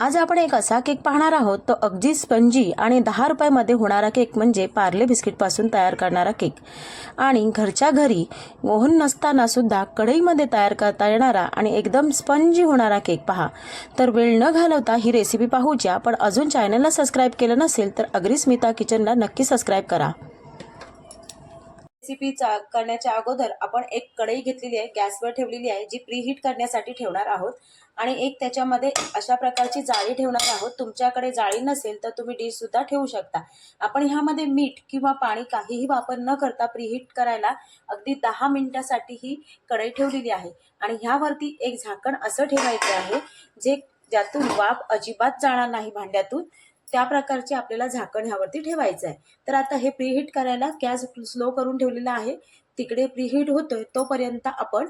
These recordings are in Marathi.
आज आपण एक असा केक पाहणार आहोत तो अगदी स्पंजी आणि दहा रुपयामध्ये होणारा केक म्हणजे पार्ले बिस्किटपासून तयार करणारा केक. आणि घरच्या घरी ओहन नसताना सुद्धा कढईमध्ये तयार करता येणारा आणि एकदम स्पंजी होणारा केक पहा. तर वेळ न घालवता ही रेसिपी पाहूच्या पण अजून चॅनलला सबस्क्राईब केलं नसेल तर अग्री स्मिता किचनला नक्की सबस्क्राईब करा. रेसिपीचा करण्याच्या अगोदर आपण एक कढई घेतलेली आहे गॅसवर ठेवलेली आहे जी प्रीहीट करण्यासाठी ठेवणार आहोत. आणि एक त्याच्यामध्ये अशा प्रकारची जाळी ठेवणार आहोत. तुमच्याकडे जाळी नसेल तर तुम्ही डिश सुद्धा ठेवू शकता. आपण ह्यामध्ये मीठ किंवा पाणी काहीही वापर न करता प्रिहीट करायला अगदी दहा मिनिटासाठी ही कढई ठेवलेली आहे. आणि ह्यावरती एक झाकण असं ठेवायचं आहे जे ज्यातून वाफ अजिबात जाणार नाही भांड्यातून. त्या प्रकारचे आपल्याला झाकण ह्यावरती ठेवायचं आहे. तर आता हे प्रीहीट करायला गॅस स्लो करून ठेवलेला आहे. तिकडे प्रीहीट होतोय तोपर्यंत आपण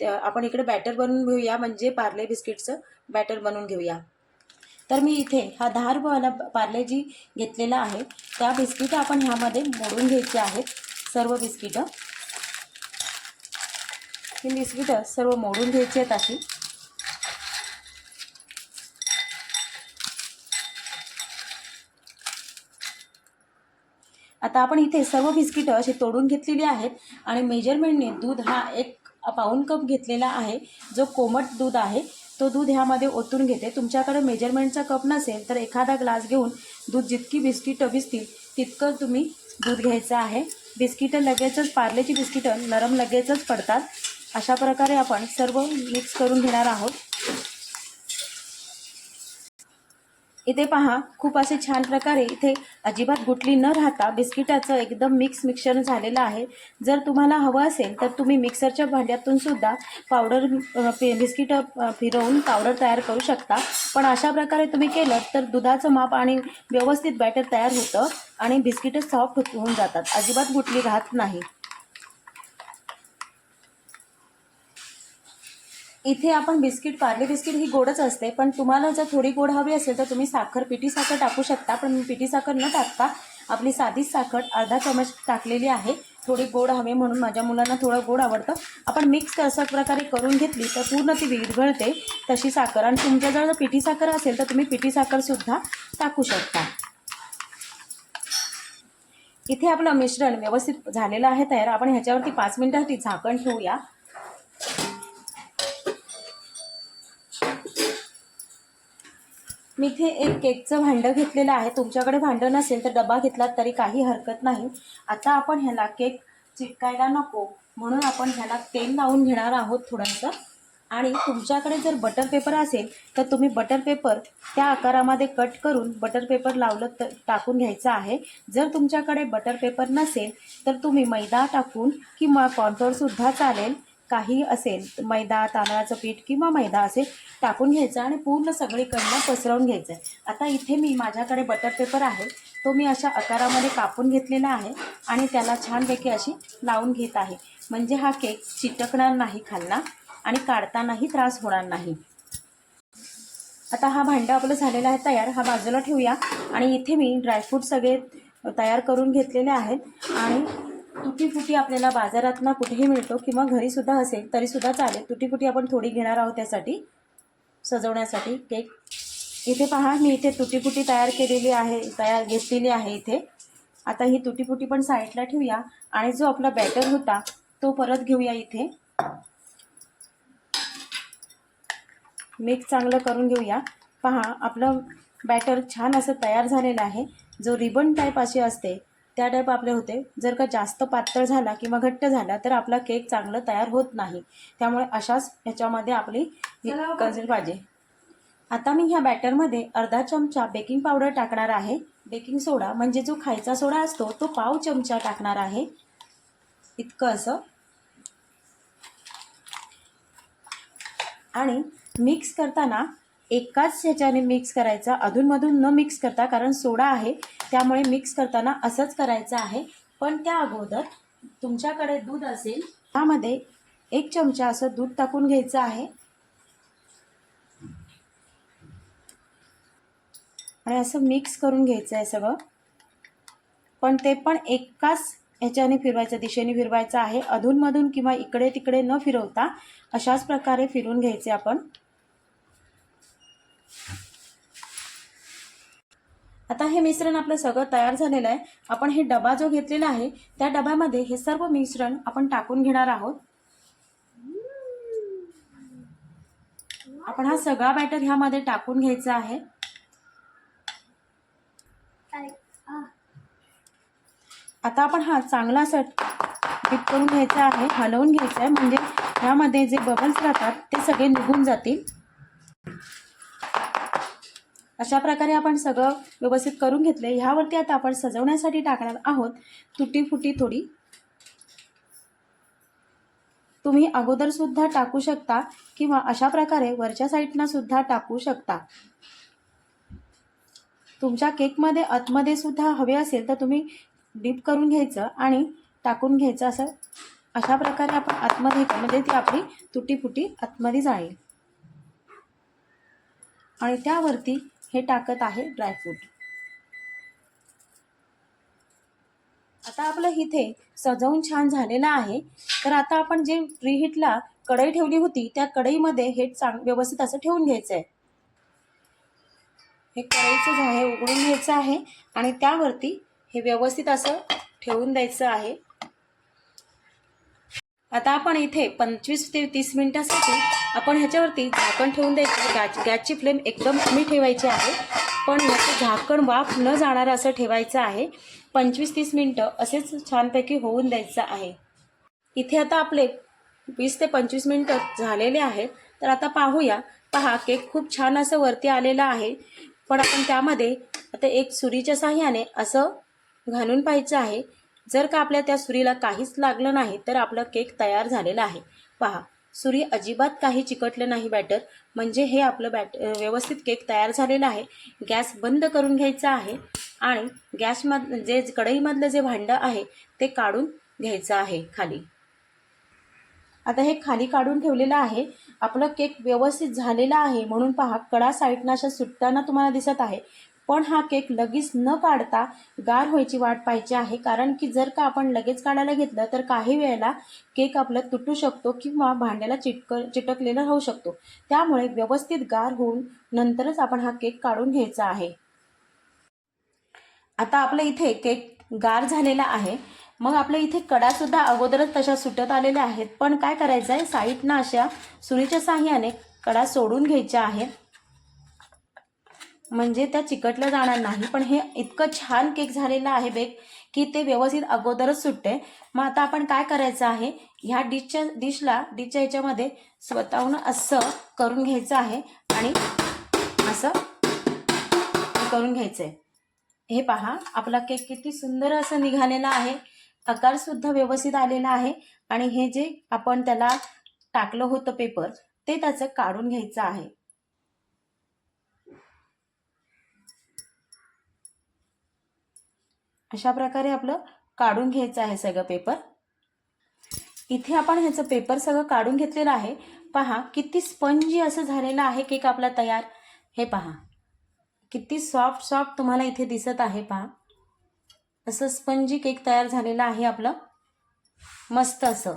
त्या- आपण इकडे बॅटर बनवून घेऊया म्हणजे पार्ले बिस्किटचं बॅटर बनवून घेऊया. तर मी इथे हा दहा रुपयाला पार्ले जी घेतलेला आहे त्या बिस्किटं आपण ह्यामध्ये मोडून घ्यायची आहेत सर्व बिस्किटं ही बिस्किटं सर्व मोडून घ्यायची आहेत अशी. आता आपण इथे सर्व बिस्किटं अशी तोडून घेतलेली आहेत आणि मेजरमेंटने दूध हा एक पाऊण कप घेतलेला आहे. जो कोमट दूध आहे तो दूध ह्यामध्ये ओतून घेते. तुमच्याकडे मेजरमेंटचा कप नसेल तर एखादा ग्लास घेऊन दूध जितकी बिस्किटं भिजतील तितकं तुम्ही दूध घ्यायचं आहे. बिस्किटं लगेचच पार्लेची बिस्किटं नरम लगेचच पडतात. अशा प्रकारे आपण सर्व मिक्स करून घेणार आहोत. इथे पहा खूप असे छान प्रकारे इथे अजिबात गुटली न राहता बिस्किटाचं एकदम मिक्स मिक्सर झालेलं आहे. जर तुम्हाला हवं असेल तर तुम्ही मिक्सरच्या भांड्यातून सुद्धा पावडर बिस्किट फिरवून पावडर तयार करू शकता. पण अशा प्रकारे तुम्ही केलं तर दुधाचं माप आणि व्यवस्थित बॅटर तयार होतं आणि बिस्किटं सॉफ्ट होऊन जातात. अजिबात गुटली राहत नाही. इथे आपण बिस्किट पार्ले बिस्किट ही गोडच असते पण तुम्हाला जर थोडी गोड हवी असेल तर तुम्ही साखर पिठी साखर टाकू शकता पण मी पिठी साखर न टाकता आपली साधीच साखर अर्धा चमच टाकलेली आहे. थोडी गोड हवे म्हणून माझ्या मुलांना थोडं गोड आवडतं. आपण मिक्स अशा प्रकारे करून घेतली तर पूर्ण ती विरघळते. तशी साखर आणि तुमच्याजवळ जर पिठी साखर असेल तर तुम्ही पिठी साखरसुद्धा टाकू शकता. इथे आपलं मिश्रण व्यवस्थित झालेलं आहे तयार. आपण ह्याच्यावरती पाच मिनिटासाठी झाकण ठेवूया. मी इथे एक केकचं भांडं घेतलेलं आहे. तुमच्याकडे भांडं नसेल तर डबा घेतलात तरी काही हरकत नाही. आता आपण ह्याला केक चिटकायला नको. म्हणून आपण ह्याला तेल लावून घेणार आहोत थोडंसं. आणि तुमच्याकडे जर बटर पेपर असेल तर तुम्ही बटर पेपर त्या आकारामध्ये कट करून बटर पेपर लावलं तर टाकून घ्यायचं आहे. जर तुमच्याकडे बटर पेपर नसेल तर तुम्ही मैदा टाकून किंवा कॉर्नफ्लोअरसुद्धा चालेल. काही असेल मैदा तांदळाचं पीठ किंवा मैदा असेल टाकून घ्यायचं आणि पूर्ण सगळीकडनं पसरवून घ्यायचं आता इथे मी माझ्याकडे बटर पेपर आहे. तो मी अशा आकारामध्ये कापून घेतलेला आहे आणि त्याला छानपैकी अशी लावून घेत आहे. म्हणजे हा केक चिटकणार नाही खालना आणि काढतानाही त्रास होणार नाही. आता हा भांडं आपलं झालेला आहे तयार. हा बाजूला ठेवूया. आणि इथे मी ड्रायफ्रूट सगळे तयार करून घेतलेले आहेत. आणि तुटीफुटी आपल्याला बाजारातनं कुठेही मिळतो किंवा घरीसुद्धा असेल तरीसुद्धा चालेल. तुटीफुटी आपण थोडी घेणार आहोत त्यासाठी सजवण्यासाठी केक इथे पहा मी इथे तुटीफुटी तयार केलेली आहे तयार घेतलेली आहे इथे. आता ही तुटीफुटी पण साईडला ठेवूया आणि जो आपला बॅटर होता तो परत घेऊया इथे. मिक्स चांगलं करून घेऊया. पहा आपलं बॅटर छान असं तयार झालेलं आहे. जो रिबन टाईप असे असते त्या टाईप आपले होते. जर का जास्त पातळ झाला किंवा घट्ट झाला तर आपला केक चांगलं तयार होत नाही. त्यामुळे अशाच ह्याच्यामध्ये आपली कजल पाहिजे आता मी ह्या बॅटरमध्ये अर्धा चमचा बेकिंग पावडर टाकणार आहे. बेकिंग सोडा म्हणजे जो खायचा सोडा असतो तो पाव चमचा टाकणार आहे. इतकं असं. आणि मिक्स करताना एकाच ह्याच्याने मिक्स करायचा. अधूनमधून न मिक्स करता कारण सोडा आहे त्यामुळे मिक्स करताना असंच करायचं आहे. पण त्या अगोदर तुमच्याकडे दूध असेल त्यामध्ये एक चमचा असं दूध टाकून घ्यायचं आहे. आणि असं मिक्स करून घ्यायचं आहे सगळं. पण ते पण एकाच ह्याच्याने फिरवायचं दिशेने फिरवायचं आहे. अधूनमधून किंवा इकडे तिकडे न फिरवता अशाच प्रकारे फिरून घ्यायचे आपण. आता हे मिश्रण आपलं सगळं तयार झालेलं आहे. आपण हे डबा जो घेतलेला आहे त्या डब्यामध्ये हे सर्व मिश्रण आपण टाकून घेणार आहोत. आपण हा सगळा बॅटर ह्यामध्ये टाकून घ्यायचा आहे. आता आपण हा चांगला सट डिप करून घ्यायचा आहे हलवून घ्यायचा आहे. म्हणजे ह्यामध्ये जे बबल्स राहतात ते सगळे निघून जातील. अशा प्रकारे आपण सगळं व्यवस्थित करून घेतले. ह्यावरती आता आपण सजवण्यासाठी टाकणार आहोत तुटी फुटी थोडी. तुम्ही अगोदर सुद्धा टाकू शकता किंवा अशा प्रकारे वरच्या साईडनं सुद्धा टाकू शकता. तुमच्या केकमध्ये आतमध्ये सुद्धा हवे असेल तर तुम्ही डीप करून घ्यायचं आणि टाकून घ्यायचं असं. अशा प्रकारे आपण आतमध्ये म्हणजे ती आपली तुटी फुटी आतमध्ये जाईल. आणि त्यावरती हे टाकत आहे ड्रायफ्रूट आता आपलं इथे सजवून छान झालेलं आहे. तर आता आपण जे प्रीहीटला कढई ठेवली होती त्या कढईमध्ये हे चांग व्यवस्थित असं ठेवून घ्यायचं आहे. हे कढईचं जे उघडून घ्यायचं आहे आणि त्यावरती हे व्यवस्थित असं ठेवून द्यायचं आहे. आता आपण इथे पंचवीस ते तीस मिनिटासाठी आपण ह्याच्यावरती झाकण ठेवून द्यायचं. गॅस गॅसची फ्लेम एकदम कमी ठेवायची आहे. पण याचं झाकण वाफ न जाणारं असं ठेवायचं आहे. पंचवीस तीस मिनटं असेच छानपैकी होऊन द्यायचं आहे. इथे आता आपले वीस ते पंचवीस मिनटं झालेले आहेत. तर आता पाहूया. पहा केक खूप छान असं वरती आलेलं आहे. पण आपण त्यामध्ये आता एक सुरीच्या साह्याने असं घालून पाहायचं आहे. जर का आपल्या त्या सुरीला काहीच लागलं नाही तर आपलं केक तयार झालेलं आहे. पहा सुरी अजिबात काही चिकटलं नाही बॅटर म्हणजे हे आपलं बॅट व्यवस्थित केक तयार झालेलं आहे. गॅस बंद करून घ्यायचा आहे आणि गॅसमध जे कढईमधलं जे भांडं आहे ते काढून घ्यायचं आहे खाली. आता हे खाली काढून ठेवलेलं आहे. आपलं केक व्यवस्थित झालेला आहे म्हणून पहा कडा साईडनं अशा सुटताना तुम्हाला दिसत आहे. पण हा केक लगेच न काढता गार व्हायची वाट पाहिजे आहे. कारण की जर का आपण लगेच काढायला घेतलं तर काही वेळेला केक आपला तुटू शकतो किंवा भांड्याला चिटक चिटकलेला राहू शकतो. त्यामुळे व्यवस्थित गार होऊन नंतरच आपण हा केक काढून घ्यायचा आहे. आता आपल्या इथे केक गार झालेला आहे. मग आपल्या इथे कडासुद्धा अगोदरच तशा सुटत आलेल्या आहेत. पण काय करायचं आहे साईडनं अशा सुरीच्या साह्याने कडा सोडून घ्यायच्या आहेत. म्हणजे त्या चिकटल्या जाणार नाही. पण हे इतकं छान केक झालेलं आहे बेक की ते व्यवस्थित अगोदरच सुटते मग आता आपण काय करायचं आहे? ह्या डिशच्या डिशला डिशच्या ह्याच्यामध्ये स्वतःहून असं करून घ्यायचं आहे आणि असं करून घ्यायचं आहे हे पहा आपला केक किती सुंदर असं निघालेला आहे. आकारसुद्धा व्यवस्थित आलेला आहे. आणि हे जे आपण त्याला टाकलं होतं पेपर ते त्याचं काढून घ्यायचं आहे. अशा प्रकारे आपलं काढून घ्यायचं आहे सगळं पेपर. इथे आपण ह्याचं पेपर सगळं काढून घेतलेलं आहे. पहा किती स्पंजी असं झालेलं आहे केक आपला तयार. हे पहा. किती सॉफ्ट सॉफ्ट तुम्हाला इथे दिसत आहे पहा. असं स्पंजी केक तयार झालेलं आहे आपलं. मस्त असं.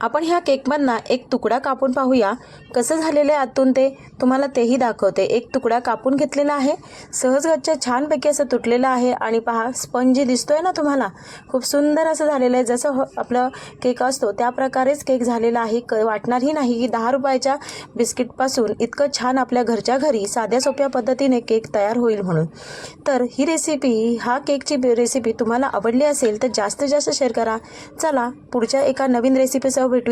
आपण ह्या केकमधना एक तुकडा कापून पाहूया. कसं झालेलं आहे आतून ते? तुम्हाला तेही दाखवते. एक तुकडा कापून घेतलेला आहे. सहजगच्छ छानपैकी असं तुटलेलं आहे आणि पहा स्पंजी दिसतोय ना तुम्हाला? खूप सुंदर असं झालेलं आहे. जसं हो आपलं केक असतो त्या प्रकारेच केक झालेला आहे. क वाटणारही नाही की दहा रुपयाच्या बिस्किटपासून इतकं छान आपल्या घरच्या घरी साध्या सोप्या पद्धतीने केक तयार होईल म्हणून. तर ही रेसिपी हा केकची रेसिपी तुम्हाला आवडली असेल तर जास्तीत जास्त शेअर करा. चला पुढच्या एका नवीन रेसिपीसह ಹೋಗ್ಬಿಟ್ಟು